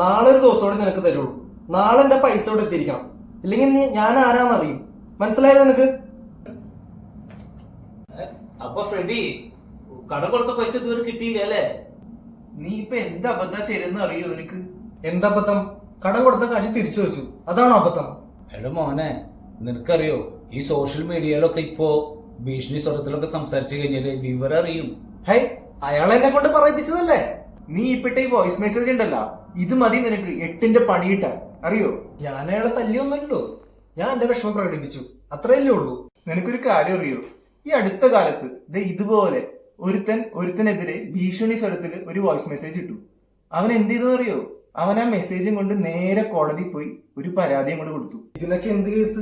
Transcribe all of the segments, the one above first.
നാളെ ഒരു ദിവസം കൂടി നിനക്ക് തരുള്ളൂ. നാളെ എന്റെ പൈസ ഇവിടെ എത്തിയിരിക്കണം. ഇല്ലെങ്കിൽ നീ ഞാൻ ആരാന്നറിയും. മനസ്സിലായത് നിനക്ക്? അപ്പൊ ഫ്രെഡി കടം കൊടുത്ത പൈസ ഇതുവരെ കിട്ടിയില്ല അല്ലേ? നീ ഇപ്പൊ എന്ത് അബദ്ധ ചെയ്തെന്ന് അറിയോ എനിക്ക് എന്താ അബദ്ധം? കടം കൊടുത്ത കാശ് തിരിച്ചു വെച്ചു. അതാണോ അബദ്ധം? എടോ മോനെ നിനക്കറിയോ ഈ സോഷ്യൽ മീഡിയയിലൊക്കെ ഇപ്പോ ഭീഷണി സ്വരത്തിലൊക്കെ സംസാരിച്ചു കഴിഞ്ഞാൽ വിവരം അറിയും. ഹൈ അയാൾ എന്നെ കൊണ്ട് പറയിപ്പിച്ചതല്ലേ? നീ ഇപ്പിട്ട ഈ വോയിസ് മെസ്സേജ് ഉണ്ടല്ലോ. ഇത് മതി നിനക്ക്. എട്ടിന്റെ പണിയിട്ട അറിയോ? ഞാൻ അയാളെ തല്ലിയൊന്നുമല്ലോ ഞാൻ എന്റെ വിഷമം പ്രകടിപ്പിച്ചു. അത്രയല്ലേ ഉള്ളൂ. നിനക്കൊരു കാര്യം അറിയോ? ഈ അടുത്ത കാലത്ത് ദേ ഇതുപോലെ ഒരുത്തൻ ഒരുത്തനെതിരെ ഭീഷണി സ്വരത്തിൽ ഒരു വോയിസ് മെസ്സേജ് ഇട്ടു. അവൻ എന്ത് ചെയ്തു അറിയോ? അവൻ ആ മെസ്സേജും കൊണ്ട് നേരെ കോടതി പോയി ഒരു പരാതിയും കൊണ്ട് കൊടുത്തു. ഇതിനൊക്കെ എന്ത് കേസ്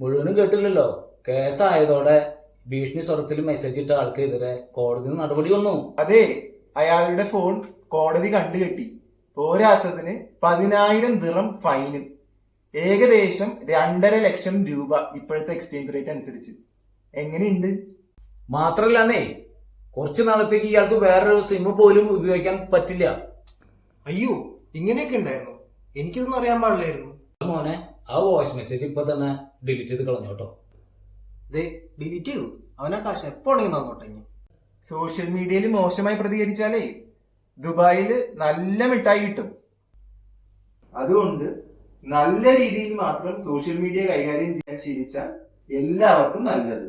മുഴുവനും കേട്ടില്ലല്ലോ. കേസായതോടെ ഭീഷണി സ്വരത്തിൽ മെസ്സേജ് ഇട്ട ആൾക്കെതിരെ കോടതി നടപടി വന്നു. അതെ. അയാളുടെ ഫോൺ കോടതി കണ്ടുകെട്ടി പോരാത്തതിന് പതിനായിരം ദിറം ഫൈനും ഏകദേശം രണ്ടര ലക്ഷം രൂപ ഇപ്പോഴത്തെ എക്സ്ചേഞ്ച് റേറ്റ് അനുസരിച്ച്. എങ്ങനെയുണ്ട്? മാത്രല്ലാന്നേ കുറച്ച് നാളത്തേക്ക് ഇയാൾക്ക് വേറൊരു സിം പോലും ഉപയോഗിക്കാൻ പറ്റില്ല. അയ്യോ ഇങ്ങനെയൊക്കെ ഉണ്ടായിരുന്നു. എനിക്കിതൊന്നും അറിയാൻ പാടില്ലായിരുന്നു. മോനെ ആ വോയിസ് മെസ്സേജ് ഇപ്പൊ തന്നെ ഡിലീറ്റ് ചെയ്ത് കളഞ്ഞോട്ടോ ദേ ഡിലീറ്റ് ചെയ്തു. അവനാ കാശ് എപ്പോണെങ്കിൽ തന്നോട്ടെ ഇനി? സോഷ്യൽ മീഡിയയിൽ മോശമായി പ്രതികരിച്ചാലേ ദുബായിൽ നല്ല മിഠായി കിട്ടും. അതുകൊണ്ട് നല്ല രീതിയിൽ മാത്രം സോഷ്യൽ മീഡിയ കൈകാര്യം ചെയ്യാൻ ശീലിച്ചാൽ എല്ലാവർക്കും നല്ലത്.